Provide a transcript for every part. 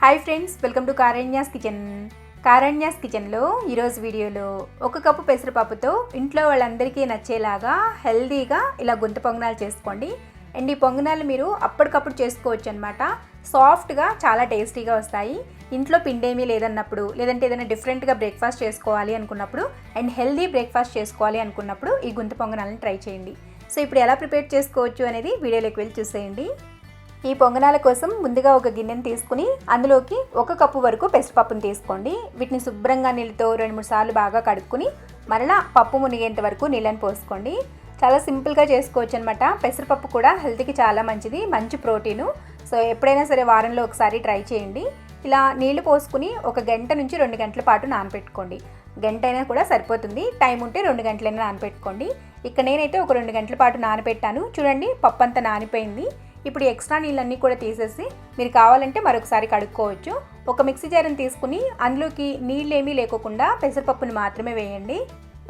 Hi friends welcome to Karanya's kitchen Karanya's కిచెన్లో ఈరోజు వీడియోలో ఒక కప్పు పెసరపప్పుతో ఇంట్లో వాళ్ళందరికీ నచ్చేలాగా హెల్దీగా ఇలా గుంత పొంగనాలు చేసుకోండి. అండ్ ఈ పొంగనాలు మీరు అప్పటికప్పుడు చేసుకోవచ్చు అనమాట సాఫ్ట్గా చాలా టేస్టీగా వస్తాయి. ఇంట్లో పిండేమీ లేదన్నప్పుడు లేదంటే ఏదైనా డిఫరెంట్గా బ్రేక్ఫాస్ట్ చేసుకోవాలి అనుకున్నప్పుడు అండ్ హెల్దీ బ్రేక్ఫాస్ట్ చేసుకోవాలి అనుకున్నప్పుడు ఈ గుంత పొంగనాలను ట్రై చేయండి. సో ఇప్పుడు ఎలా ప్రిపేర్ చేసుకోవచ్చు అనేది వీడియోలోకి వెళ్ళి చూసేయండి. ఈ పొంగనాల కోసం ముందుగా ఒక గిన్నెను తీసుకుని అందులోకి ఒక కప్పు వరకు పెసరపప్పును తీసుకోండి. వీటిని శుభ్రంగా నీళ్ళతో రెండు మూడు సార్లు బాగా కడుక్కుని మరలా పప్పు మునిగేంత వరకు నీళ్ళని పోసుకోండి. చాలా సింపుల్గా చేసుకోవచ్చు అనమాట పెసరపప్పు కూడా హెల్త్కి చాలా మంచిది మంచి ప్రోటీను. సో ఎప్పుడైనా సరే వారంలో ఒకసారి ట్రై చేయండి. ఇలా నీళ్ళు పోసుకుని ఒక గంట నుంచి రెండు గంటల పాటు నానపెట్టుకోండి. గంట అయినా కూడా సరిపోతుంది. టైం ఉంటే రెండు గంటలైనా నానపెట్టుకోండి. ఇక్కడ నేనైతే ఒక రెండు గంటల పాటు నానపెట్టాను. చూడండి పప్పు అంతా నానిపోయింది. ఇప్పుడు ఎక్స్ట్రా నీళ్ళన్నీ కూడా తీసేసి మీరు కావాలంటే మరొకసారి కడుక్కోవచ్చు. ఒక మిక్సీ జార్ని తీసుకుని అందులోకి నీళ్ళు లేకోకుండా పెసరపప్పుని మాత్రమే వేయండి.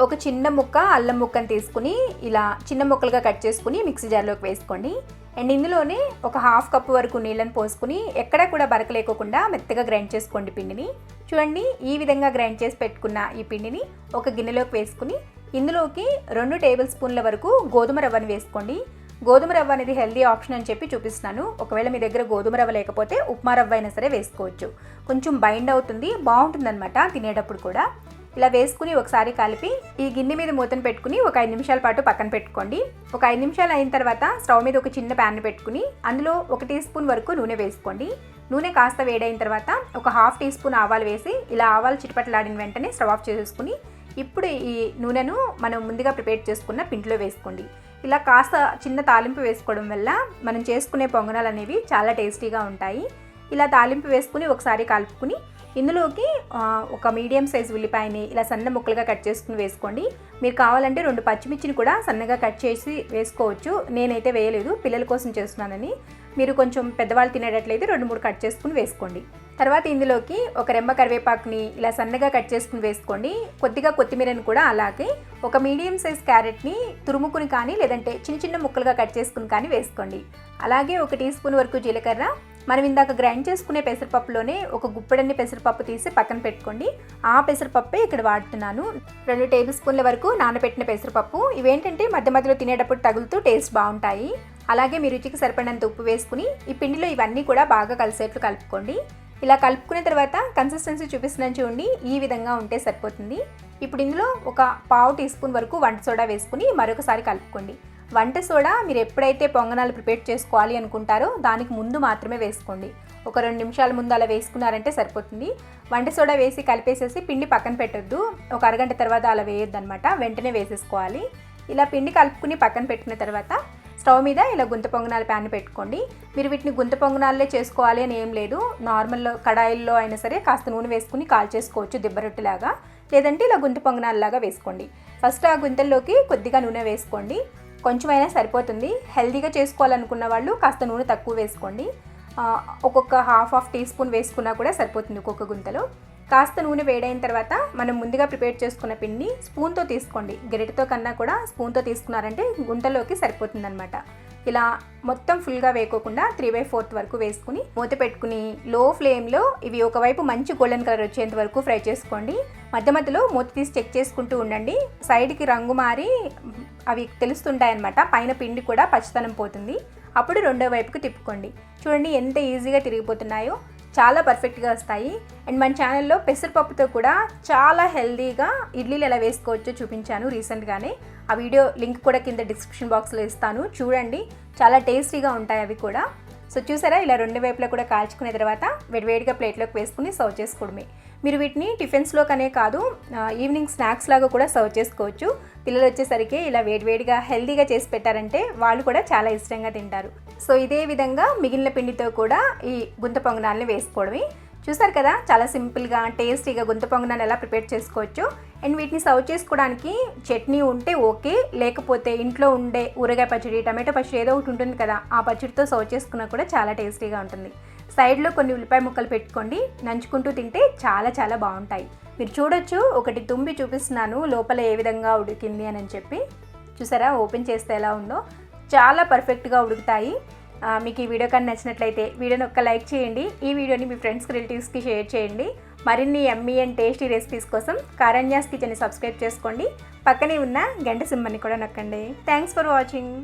ఒక చిన్న ముక్క అల్లం ముక్కను తీసుకుని ఇలా చిన్న ముక్కలుగా కట్ చేసుకుని మిక్సీ జార్లోకి వేసుకోండి. అండ్ ఇందులోనే ఒక హాఫ్ కప్ వరకు నీళ్ళని పోసుకుని ఎక్కడా కూడా బరక లేకోకుండా మెత్తగా గ్రైండ్ చేసుకోండి పిండిని. చూడండి ఈ విధంగా గ్రైండ్ చేసి పెట్టుకున్న ఈ పిండిని ఒక గిన్నెలోకి వేసుకుని ఇందులోకి రెండు టేబుల్ స్పూన్ల వరకు గోధుమ రవ్వను వేసుకోండి. గోధుమ రవ్వ అనేది హెల్దీ ఆప్షన్ అని చెప్పి చూపిస్తున్నాను. ఒకవేళ మీ దగ్గర గోధుమ రవ్వ లేకపోతే ఉప్మా రవ్వ అయినా సరే వేసుకోవచ్చు. కొంచెం బైండ్ అవుతుంది బాగుంటుందన్నమాట తినేటప్పుడు కూడా. ఇలా వేసుకుని ఒకసారి కలిపి ఈ గిన్నె మీద మూతను పెట్టుకుని ఒక ఐదు నిమిషాల పాటు పక్కన పెట్టుకోండి. ఒక ఐదు నిమిషాలు అయిన తర్వాత స్టవ్ మీద ఒక చిన్న ప్యాన్ పెట్టుకుని అందులో ఒక టీ స్పూన్ వరకు నూనె వేసుకోండి. నూనె కాస్త వేడైన తర్వాత ఒక హాఫ్ టీ స్పూన్ ఆవాలు వేసి ఇలా ఆవాలు చిటపట్లాడిన వెంటనే స్టవ్ ఆఫ్ చేసేసుకుని ఇప్పుడు ఈ నూనెను మనం ముందుగా ప్రిపేర్ చేసుకున్న పిండిలో వేసుకోండి. ఇలా కాస్త చిన్న తాలింపు వేసుకోవడం వల్ల మనం చేసుకునే పొంగనాలు అనేవి చాలా టేస్టీగా ఉంటాయి. ఇలా తాలింపు వేసుకుని ఒకసారి కలుపుకుని ఇందులోకి ఒక మీడియం సైజ్ ఉల్లిపాయని ఇలా సన్న ముక్కలుగా కట్ చేసుకుని వేసుకోండి. మీరు కావాలంటే రెండు పచ్చిమిర్చిని కూడా సన్నగా కట్ చేసి వేసుకోవచ్చు. నేనైతే వేయలేదు పిల్లల కోసం చేస్తున్నానని. మీరు కొంచెం పెద్దవాళ్ళు తినేటట్లయితే రెండు మూడు కట్ చేసుకుని వేసుకోండి. తర్వాత ఇందులోకి ఒక రెమ్మ కరివేపాకుని ఇలా సన్నగా కట్ చేసుకుని వేసుకోండి. కొద్దిగా కొత్తిమీరని కూడా అలాగే ఒక మీడియం సైజ్ క్యారెట్ని తురుముకుని కానీ లేదంటే చిన్న చిన్న ముక్కలుగా కట్ చేసుకుని కానీ వేసుకోండి. అలాగే ఒక టీ స్పూన్ వరకు జీలకర్ర. మనం ఇందాక గ్రైండ్ చేసుకునే పెసరపప్పులోనే ఒక గుప్పెడన్ని పెసరపప్పు తీసి పక్కన పెట్టుకోండి. ఆ పెసరపప్పే ఇక్కడ వాడుతున్నాను. రెండు టేబుల్ స్పూన్ల వరకు నానబెట్టిన పెసరపప్పు. ఇవేంటంటే మధ్య మధ్యలో తినేటప్పుడు తగులుతూ టేస్ట్ బాగుంటాయి. అలాగే మీ రుచికి సరిపడినంత ఉప్పు వేసుకుని ఈ పిండిలో ఇవన్నీ కూడా బాగా కలిసేట్లు కలుపుకోండి. ఇలా కలుపుకున్న తర్వాత కన్సిస్టెన్సీ చూపిస్తున్నాను చూడండి ఈ విధంగా ఉంటే సరిపోతుంది. ఇప్పుడు ఇందులో ఒక పావు టీ స్పూన్ వరకు వంట సోడా వేసుకుని మరొకసారి కలుపుకోండి. వంట సోడా మీరు ఎప్పుడైతే పొంగనాలు ప్రిపేర్ చేసుకోవాలి అనుకుంటారో దానికి ముందు మాత్రమే వేసుకోండి. ఒక రెండు నిమిషాల ముందు అలా వేసుకున్నారంటే సరిపోతుంది. వంట సోడా వేసి కలిపేసేసి పిండి పక్కన పెట్టొద్దు. ఒక అరగంట తర్వాత అలా వేయొద్దు అనమాట వెంటనే వేసేసుకోవాలి. ఇలా పిండి కలుపుకుని పక్కన పెట్టిన తర్వాత స్టవ్ మీద ఇలా గుంత పొంగనాల ప్యాన్ పెట్టుకోండి. మీరు వీటిని గుంత పొంగనాలే చేసుకోవాలి అని ఏం లేదు. నార్మల్ కడాయిల్లో అయినా సరే కాస్త నూనె వేసుకుని కాల్ చేసుకోవచ్చు దిబ్బరొట్టిలాగా లేదంటే ఇలా గుంత పొంగనాలలాగా వేసుకోండి. ఫస్ట్ ఆ గుంతల్లోకి కొద్దిగా నూనె వేసుకోండి. కొంచెమైనా సరిపోతుంది. హెల్దీగా చేసుకోవాలనుకున్న వాళ్ళు కాస్త నూనె తక్కువ వేసుకోండి. ఒక్కొక్క హాఫ్ హాఫ్ టీ స్పూన్ వేసుకున్నా కూడా సరిపోతుంది ఒక్కొక్క గుంతలో. కాస్త నూనె వేడైన తర్వాత మనం ముందుగా ప్రిపేర్ చేసుకున్న పిండి స్పూన్తో తీసుకోండి. గరిటతో కన్నా కూడా స్పూన్తో తీసుకున్నారంటే గుంటలోకి సరిపోతుందనమాట ఇలా మొత్తం ఫుల్గా వేయకోకుండా త్రీ బై ఫోర్త్ వరకు వేసుకుని మూత పెట్టుకుని లో ఫ్లేమ్లో ఇవి ఒకవైపు మంచి గోల్డెన్ కలర్ వచ్చేంత వరకు ఫ్రై చేసుకోండి. మధ్య మధ్యలో మూత తీసి చెక్ చేసుకుంటూ ఉండండి. సైడ్కి రంగు మారి అవి తెలుస్తుంటాయన్నమాట. పైన పిండి కూడా పచ్చితనం పోతుంది. అప్పుడు రెండో వైపుకి తిప్పుకోండి. చూడండి ఎంత ఈజీగా తిరిగిపోతున్నాయో. చాలా పర్ఫెక్ట్గా వస్తాయి. అండ్ మన ఛానల్లో పెసరపప్పుతో కూడా చాలా హెల్దీగా ఇడ్లీలు ఎలా వేసుకోవచ్చో చూపించాను రీసెంట్గానే. ఆ వీడియో లింక్ కూడా కింద డిస్క్రిప్షన్ బాక్స్లో ఇస్తాను. చూడండి చాలా టేస్టీగా ఉంటాయి అవి కూడా. సో చూసారా ఇలా రెండు వైపులా కూడా కాల్చుకున్న తర్వాత వేడివేడిగా ప్లేట్లోకి వేసుకుని సర్వ్ చేసుకోవడమే. మీరు వీటిని టిఫిన్స్లోకనే కాదు ఈవినింగ్ స్నాక్స్ లాగా కూడా సర్వ్ చేసుకోవచ్చు. పిల్లలు వచ్చేసరికి ఇలా వేడివేడిగా హెల్దీగా చేసి పెట్టారంటే వాళ్ళు కూడా చాలా ఇష్టంగా తింటారు. సో ఇదే విధంగా మిగిలిన పిండితో కూడా ఈ గుంత పొంగనాల్ని వేసుకోవడమే. చూసారు కదా? చాలా సింపుల్గా టేస్టీగా గొంతు పొంగనాన్ని ఎలా ప్రిపేర్ చేసుకోవచ్చు. అండ్ వీటిని సర్వ్ చేసుకోవడానికి చట్నీ ఉంటే ఓకే. లేకపోతే ఇంట్లో ఉండే ఊరగాయ పచ్చడి టమాటో పచ్చడి ఏదో ఒకటి ఉంటుంది కదా ఆ పచ్చడితో సర్వ్ చేసుకున్నా కూడా చాలా టేస్టీగా ఉంటుంది. సైడ్లో కొన్ని ఉల్లిపాయ ముక్కలు పెట్టుకోండి. నంచుకుంటూ తింటే చాలా చాలా బాగుంటాయి. మీరు చూడొచ్చు. ఒకటి తుంబి చూపిస్తున్నాను. లోపల ఏ విధంగా ఉడికింది అని చెప్పి. చూసారా? ఓపెన్ చేస్తే ఎలా ఉందో. చాలా పర్ఫెక్ట్గా ఉడుకుతాయి. మీకు ఈ వీడియో కానీ నచ్చినట్లయితే వీడియోని ఒక్క లైక్ చేయండి. ఈ వీడియోని మీ ఫ్రెండ్స్కి రిలేటివ్స్కి షేర్ చేయండి. మరిన్ని ఎమ్మీ అండ్ టేస్టీ రెసిపీస్ కోసం కారణ్యాస్ కిచెన్ని సబ్స్క్రైబ్ చేసుకోండి. పక్కనే ఉన్న గంట సింబల్ని కూడా నొక్కండి. Thanks for watching.